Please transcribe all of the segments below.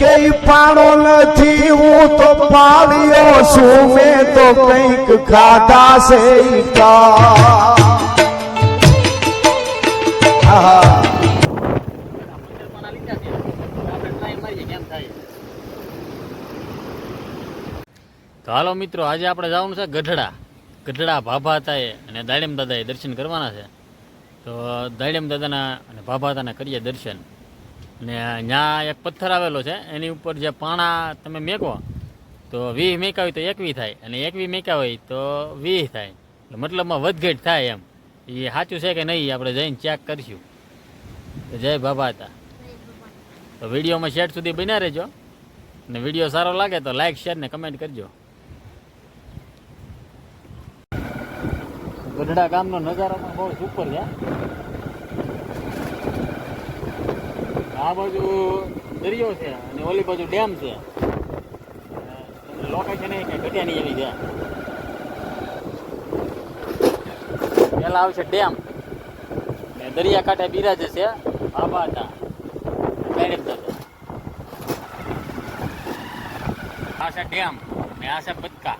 કે ઈ પાણો નથી, હું તો પાળ્યો છું, મેં તો કંઈક ખાધા છે તો હાલો મિત્રો, આજે આપણે જવાનું છે ગઢડા. ગઢડા ભાભા તાએ અને દાડેમ દાદાએ દર્શન કરવાના છે. તો દાડેમ દાદાના અને ભાભા તાના કરીએ દર્શન. અને ત્યાં એક પથ્થર આવેલો છે, એની ઉપર જે પાણા તમે મેકો, તો વીહ હોય તો એકવી થાય, અને એકવી મેકા હોય તો વીહ થાય. મતલબમાં વધઘટ થાય એમ. એ સાચું છે કે નહીં આપણે જઈને ચેક કરીશું. જય બાબા હતા તો વિડીયોમાં શેર સુધી બન્યા રહેજો. અને વીડિયો સારો લાગે તો લાઈક શેર ને કમેન્ટ કરજો. ગઢડા ગામનો નજારો પણ બહુ સુપર છે. આ બાજુ દરિયો છે અને ઓલી બાજુ ડેમ છે. લોકેશન એ કઈ ઘટ્યા નહીં એવી છે. પેલા આવશે ડેમ. ને દરિયા કાંઠે બિરાજે છે હતા. ગણિત દાદા આ છે ડેમ ને આ છે બચકા.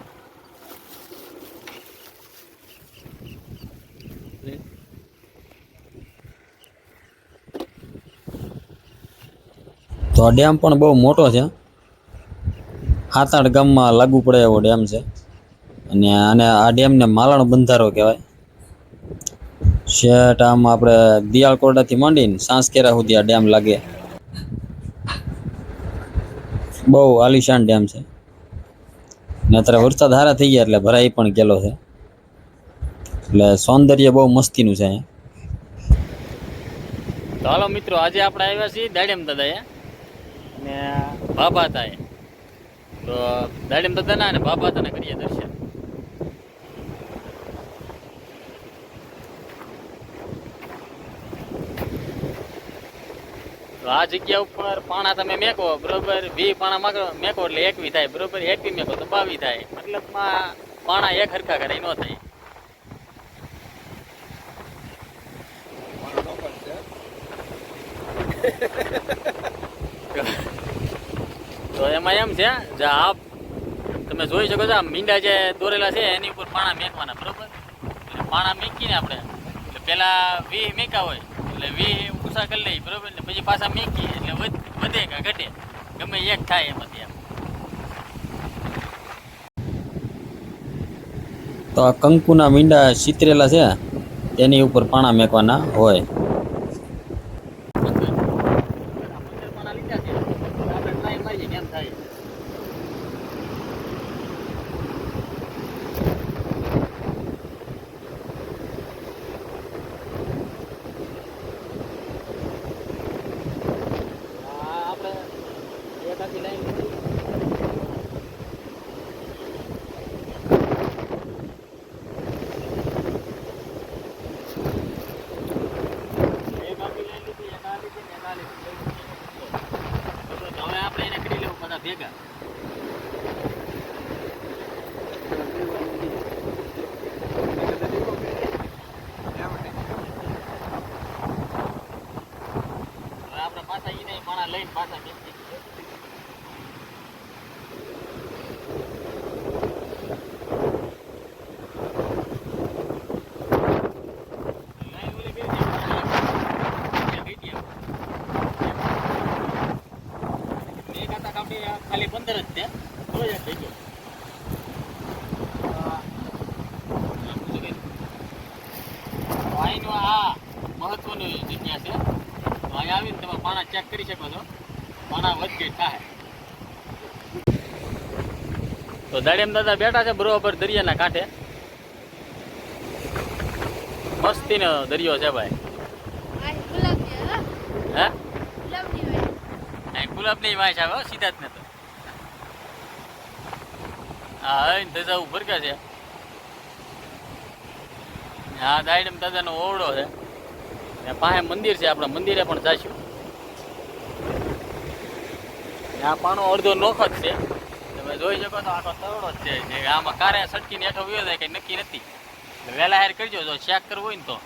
તો આ ડેમ પણ બહુ મોટો છે. સાત આઠ ગામમાં લાગુ પડે એવો ડેમ છે. અને આને આ ડેમને માલણ બંધારો કહેવાય. શેઠ આમ આપણે દિયાળ કોરડાથી માંડીને સાંસકેરા સુધી આ ડેમ લાગે. બહુ આલિશાન ડેમ છે. ને અત્યારે વરસાદ હારા થઈ ગયા એટલે ભરાઈ પણ ગયેલો છે. એટલે સૌંદર્ય બહુ મસ્તીનું છે અહીંયા. તો હાલો મિત્રો, આજે આપણે આવ્યા છીએ દાડેમ દાદાએ. અને બાબા તાએ તો દાડીમ બધાના અને બાબા તાના કરીએ દર્શન. તો આ જગ્યા ઉપર પાણા તમે મેકો, બરોબર? વી પાણા માગો, મેકો એટલે એકવી થાય, બરોબર? એકવી મેકો તો બાવી થાય. મતલબમાં પાણા એક હરખા કરે ન થાય. તો એમાં એમ છે, જે આ તમે જોઈ શકો છો મીંડા જે દોરેલા છે, એની ઉપર પાણા મેકવાના, બરોબર? એટલે પાણા મેકીને આપણે, એટલે પેલા વીહ મેકા હોય, એટલે વીહ ઉષા કરી લઈ બરોબર? એટલે પછી પાછા મેકી એટલે વધે કે ઘટે, ગમે એક થાય એમાંથી એમ તો આ કંકુના મીંડા ચિતરેલા છે, તેની ઉપર પાણા મેકવાના હોય પાણા લીધા છે આપણે ટ્રાય મારીએ કેમ થાય આ આપણે એક આખી લાઈન એક આખી લાઈન લીધી એક આ લીધી ને એક આ લીધી બરોબર, તો હવે આપણે એને કરી લેવું બધા ભેગા હવે આપણે પાછા ઈને માણા લઈને પાછા બેસી ખાલી પંદર જ છે રોજ જ થઈ ગયો મહત્વની જગ્યા છે. અહીં આવીને તમે પાણા ચેક કરી શકો છો. પાણા વધે થાય. તો દાડેમ દાદા બેઠા છે બરોબર દરિયાના કાંઠે. મસ્તીનો દરિયો છે ભાઈ. હા? ગુલાબની વાય છે હો, સીધા જ ને તો. હા ધજા ઉપર કે છે. હા દાયડમ દાદાનો ઓવડો છે. પાસે મંદિર છે, આપણે મંદિરે પણ જઈશું આ પાનો અડધો નોખ જ છે. તમે જોઈ શકો તો આખો તરડો જ છે. આમાં કારે સટકીને હેઠો વ્યો જાય, કઈ નક્કી નથી. વહેલા હેર કરજો, જો ચેક કરવું હોય ને તો.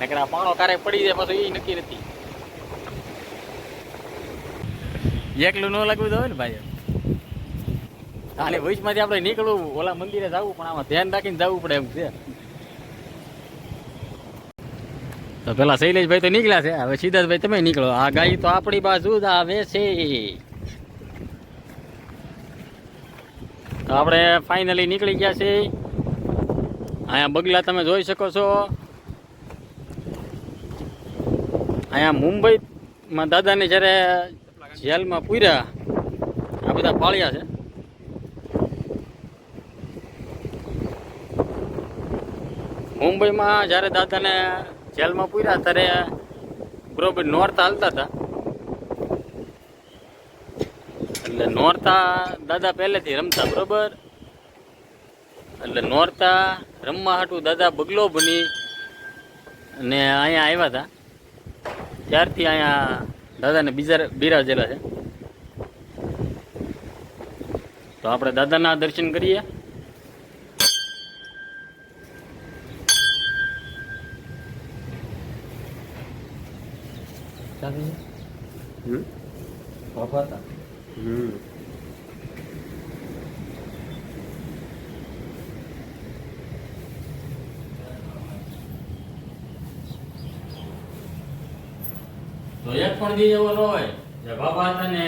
નકર આ પાણો કારે પડી જાય, પાછું એ નક્કી નથી. એકલું ન લાગવું હોય ને ભાઈ. આને ભવિષ્યમાંથી આપણે નીકળવું, ઓલા મંદિરે જવું, પણ આમાં ધ્યાન રાખીને જવું પડે એમ છે. તો પેલા શૈલેષભાઈ તો નીકળ્યા છે, હવે સિદ્ધાર્થભાઈ તમે નીકળો. આ ગાય તો આપણી બાજુ જ આવે છે. તો આપણે ફાઇનલી નીકળી ગયા છે. અહીંયા બગલા તમે જોઈ શકો છો. અહીંયા મુંબઈમાં દાદાને જ્યારે જેલમાં પૂર્યા, આ બધા પાળ્યા છે. મુંબઈમાં જ્યારે દાદાને જેલમાં પૂર્યા ત્યારે બરોબર નોરતા હાલતા હતા. એટલે નોરતા દાદા પહેલેથી રમતા, બરોબર? એટલે નોરતા રમવા હાટું દાદા બગલો બની અને અહીંયા આવ્યા હતા. ત્યારથી અહીંયા દાદાને બીજા બિરાજેલા છે. તો આપણે દાદાના દર્શન કરીએ. તો એક પણ દી એવો ન હોય જે બાબા તને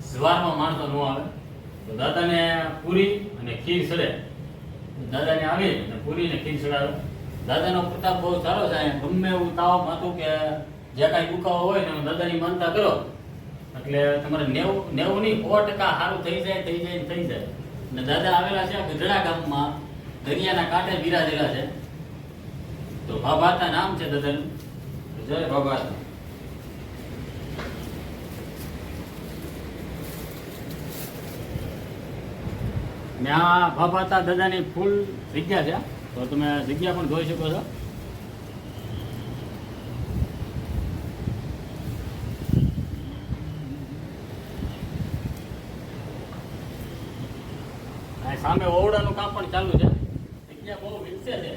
સવારમાં માણસો ન આવે. તો દાદાને પૂરી અને ખીર સડે. દાદાને આવી અને પૂરી ને ખીર સડાવે. દાદાનો પ્રતાપ બહુ સારો છે ગમે એવું તાવ માથું કે જે કાંઈ દુખાવો હોય ને દાદાની માનતા કરો. એટલે તમારે નેવું નેવું નહીં સો સારું થઈ જાય થઈ જાય થઈ જાય. ને દાદા આવેલા છે ગઢડા ગામમાં, દરિયાના કાંઠે બિરાજેલા છે. તો બાબાતા નામ છે દાદાનું? જય ભાભાતા. ને આ બાબાતા દાદાની ફૂલ જગ્યા છે. તો તમે જગ્યા પણ જોઈ શકો છો. સામે ઓવડાનું કામ પણ ચાલુ છે. જગ્યા બહુ વિકસે છે.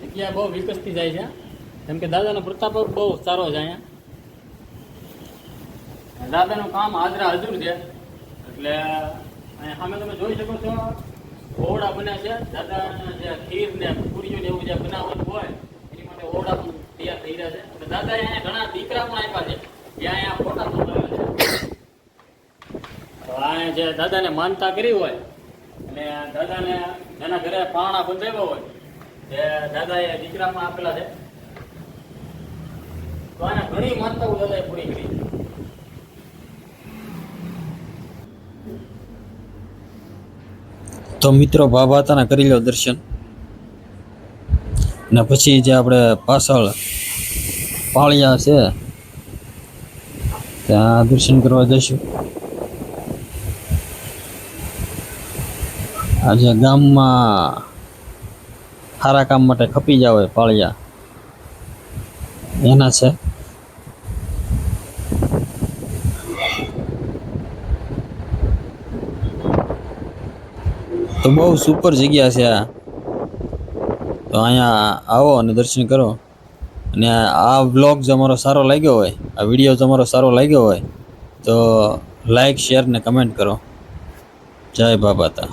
જગ્યા બહુ વિકસતી જાય છે. જેમ કે દાદાનો પ્રતાપ બહુ સારો છે અહીંયા. દાદાનું કામ હાજરા હજુર છે. એટલે અહીંયા સામે તમે જોઈ શકો છો ઓવડા બન્યા છે. દાદાના જે ખીર ને પૂરીઓ ને એવું જે બનાવવાનું હોય, એની માટે ઓવડા પણ તૈયાર થઈ રહ્યા છે. અને દાદાએ અહીંયા ઘણા દીકરા પણ આપ્યા છે. જે અહીંયા ફોટા જે દાદાને માનતા કરી હોય, અને દાદાને એના ઘરે પારણા બંધાવ્યા હોય, જે દાદાએ દીકરામાં આપેલા છે, તો આને ઘણી માનતાઓ દાદાએ પૂરી કરી. તો મિત્રો બાબાતાના કરી લો દર્શન. ને પછી જે આપણે પાછળ પાળિયા છે, ત્યાં દર્શન કરવા જઈશું. આજે ગામમાં સારા કામ માટે ખપી જાવ પાળિયા. એના છે. તો બહુ સુપર જગ્યા છે આ. તો અહીંયા આવો અને દર્શન કરો. અને આ વ્લોગ જો અમારો સારો લાગ્યો હોય, આ વીડિયો તમારો સારો લાગ્યો હોય, તો લાઈક, શેર ને કમેન્ટ કરો. જય બાબાતા